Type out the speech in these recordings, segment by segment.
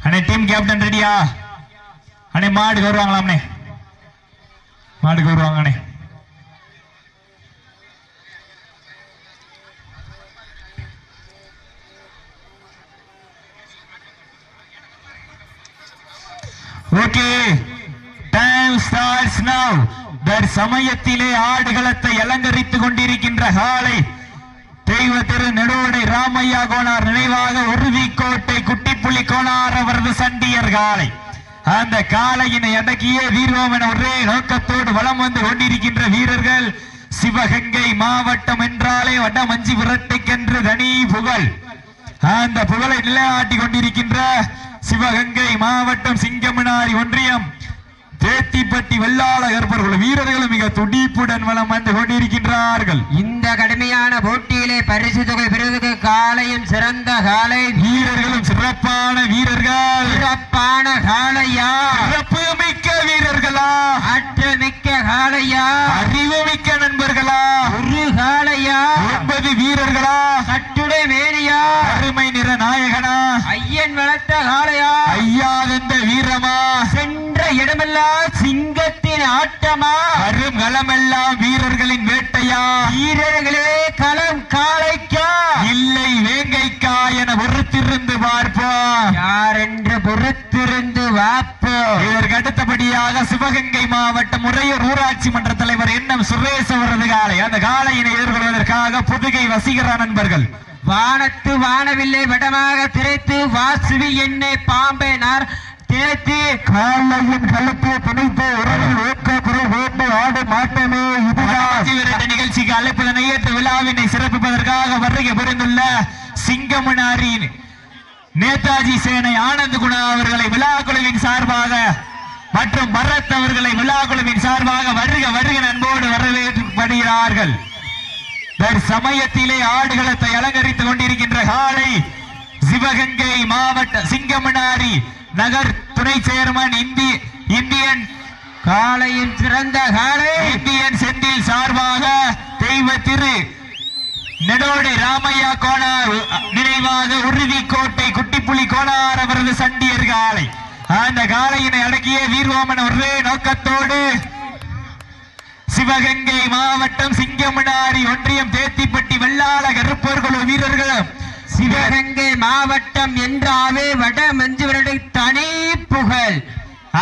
அண்ணே team captain ரெடியா அண்ணே மாடுக்கு வருவாங்களா அண்ணே மாடுக்கு வருவாங்க அண்ணே ஓகே டைம் ஸ்டார்ட்ஸ் நவ் தர் சமயத்திலே ஆடுகளத்தை அலங்கரித்துக் கொண்டிருக்கின்ற காலை தெய்வ திரு நெடுவடை ராமையா கோனார் நினைவாக உறுதிக்கோட்டை குட்டிப்புலி கோனார் அவரது சண்டியர் காலை. அந்த காலையினை அடக்கியே வீரோம் என ஒரே நோக்கத்தோடு வளம் வந்து கொண்டிருக்கின்ற வீரர்கள் சிவகங்கை மாவட்டம் என்றாலே வடமஞ்சி விரட்டைக்கென்று தனி புகழ். அந்த புகழை நிலையாட்டி கொண்டிருக்கின்ற சிவகங்கை மாவட்டம் சிங்கமனாரி ஒன்றியம் தேத்திப்பட்டி வெள்ளாள கற்பர்கள் வீரர்கள் துடிப்புடன் வலம் வந்து கொண்டிருக்கின்றார்கள். இந்த கடுமையான போட்டியிலே பரிசு தொகை பெறுவதற்கு காலையும் சிறந்த காலை. வீரர்களும் சிறப்பான வீரர்கள். சிறப்பான காளையா சிறப்பு மிக்க வீரர்களா? ஆற்றல் மிக்க காளையா அறிவு மிக்க நண்பர்களா? ஒரு காளையா ஒன்பது வீரர்களா? கட்டுடை மேனியா? அருமை நிற நாயகனா? ஐயன் வளர்த்த காளையா ஐயாதந்த வீரமா? சென்ற இடமெல்லாம் சிங்கத்தின் ஆட்டமா? பொறுத்திருந்து பார்ப்போம் யார் என்று பொறுத்திருந்து வாப்போம் இதற்கு அடுத்தபடியாக சிவகங்கை மாவட்டம் உறையூர் ஊராட்சி மன்ற தலைவர் என்எம் சுரேஷ் அவரது காலை. அந்த காலையினை எதிர்கொள்வதற்காக புதுகை வசீகரா நண்பர்கள். வானத்து வானவில்லை வடமாக திரைத்து வாசுவி எண்ணெய் பாம்பை நார் திரைத்து காலையின் கழுத்தை துணைத்து உறவில் ஊக்க குறை வேண்டு ஆடு மாட்டமே இதுதான். நிகழ்ச்சிக்கு அழைப்புதனை ஏற்று விழாவினை சிறப்பிப்பதற்காக வருகை புரிந்துள்ள சிங்கமனாரின் நேதாஜி சேனை ஆனந்த் குணா அவர்களை விழா குழுவின் சார்பாக மற்றும் பரத் அவர்களை விழா குழுவின் சார்பாக வருக வருக நண்போடு வரவேற்படுகிறார்கள். சமயத்திலே ஆடுகளத்தை அலங்கரித்துக் கொண்டிருக்கின்ற காலை சிவகங்கை மாவட்ட சிங்கமனாரி நகர் துணை சேர்மன் இந்தி இந்தியன் காலையின் சிறந்த காலை இந்தியன் செந்தில் சார்பாக தெய்வ திரு நெடோடி ராமையா கோனார் நினைவாக உறுதிக்கோட்டை குட்டிப்புலி கோனார் அவரது சண்டியர் காலை. அந்த காளையினை அடக்கிய வீர்வோமன் ஒரே நோக்கத்தோடு சிவகங்கை மாவட்டம் சிங்கமனாரி ஒன்றியம் தேத்திப்பட்டி வெள்ளாள கருப்பர் வீரர்களும் சிவகங்கை மாவட்டம் என்றாவே வட மஞ்சுவருடைய தனி புகழ்.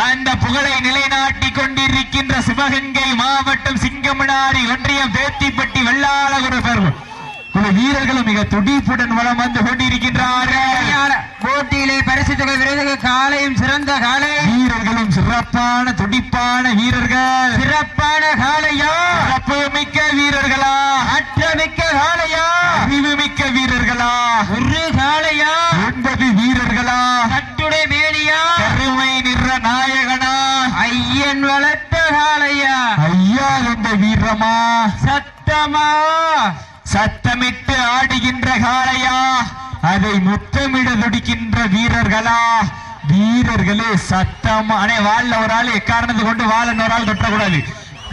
அந்த புகழை நிலைநாட்டி கொண்டிருக்கின்ற சிவகங்கை மாவட்டம் சிங்கமனாரி ஒன்றியம் தேத்திப்பட்டி வெள்ளாள குருபர்கள் குழு வீரர்களும் மிக துடிப்புடன் வலம் வந்து கொண்டிருக்கின்றார்கள். போட்டியிலே பரிசு தொகை விருதுக்கு காலையும் சிறந்த காலை. வீரர்களும் சிறப்பான துடிப்பான வீரர்கள். சிறப்பான காலையா? சிறப்பு மிக்க வீரர்களா? ஆற்றமிக்க காலையா? அறிவு மிக்க வீரர்களா? ஒரு காலையா? ஒன்பது வீரர்களா? கட்டுடை மேனியா? கருமை நிற நாயகனா? ஐயன் வளர்த்த காலையா? ஐயா என்ற வீரமா? சத்தமா? அதை முத்தமிட துடிக்கின்ற வீரர்களா? வீரர்களே சத்தமா. அனே வாள்ல ஒரு ஆள் எக்காரணத்தை கொண்டு வாழன் ஒரு ஆள் தொட்டக்கூடாது.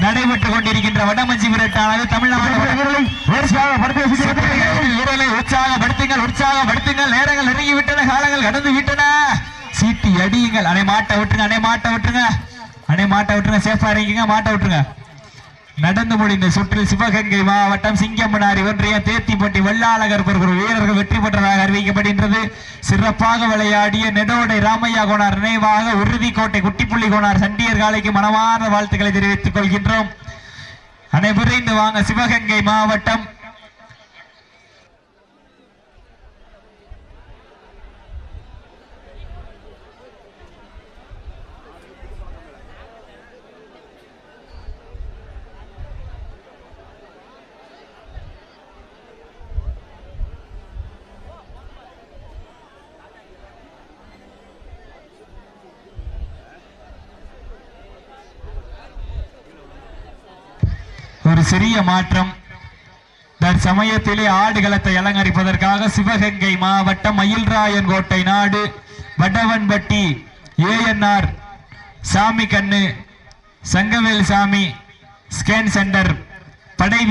நடைபெற்றுக் கொண்டிருக்கின்ற வடமஞ்சி விரட்டானது தமிழ்நாடு உற்சாகப்படுத்துங்கள் உற்சாகப்படுத்துங்கள். நேரங்கள் நெருங்கி விட்டன காலங்கள் கடந்து விட்டன. சீட்டி அடியுங்கள். அணை மாட்டை விட்டுருங்க அணை மாட்டை விட்டுருங்க. அணை மாட்டை விட்டுருங்க. சேஃபா இறங்கிங்க மாட்டை விட்டுருங்க. நடந்து முடிந்த சுற்றில் சிவகங்கை மாவட்டம் சிங்கமனாரி ஒன்றியம் தேத்திப்பட்டி வெள்ளாளகர் ஒரு வீரர்கள் வெற்றி பெற்றதாக அறிவிக்கப்படுகின்றது. சிறப்பாக விளையாடிய நெடோடை ராமையா கோனார் நினைவாக உறுதிக்கோட்டை குட்டிப்புள்ளி கோனார் சண்டியர் காலைக்கு மனமான வாழ்த்துக்களை தெரிவித்துக் கொள்கின்றோம். அனைவரைந்து வாங்க சிவகங்கை மாவட்டம் ஒரு சிறிய மாற்றம். தற்சமயத்திலே ஆடுகளத்தை அலங்கரிப்பதற்காக சிவகங்கை மாவட்டம் மயில்ராயன் கோட்டை நாடு வடவன்பட்டி ஏஎன்ஆர் சாமி கண்ணு சங்கவேல் சாமி ஸ்கேன் சென்டர் படை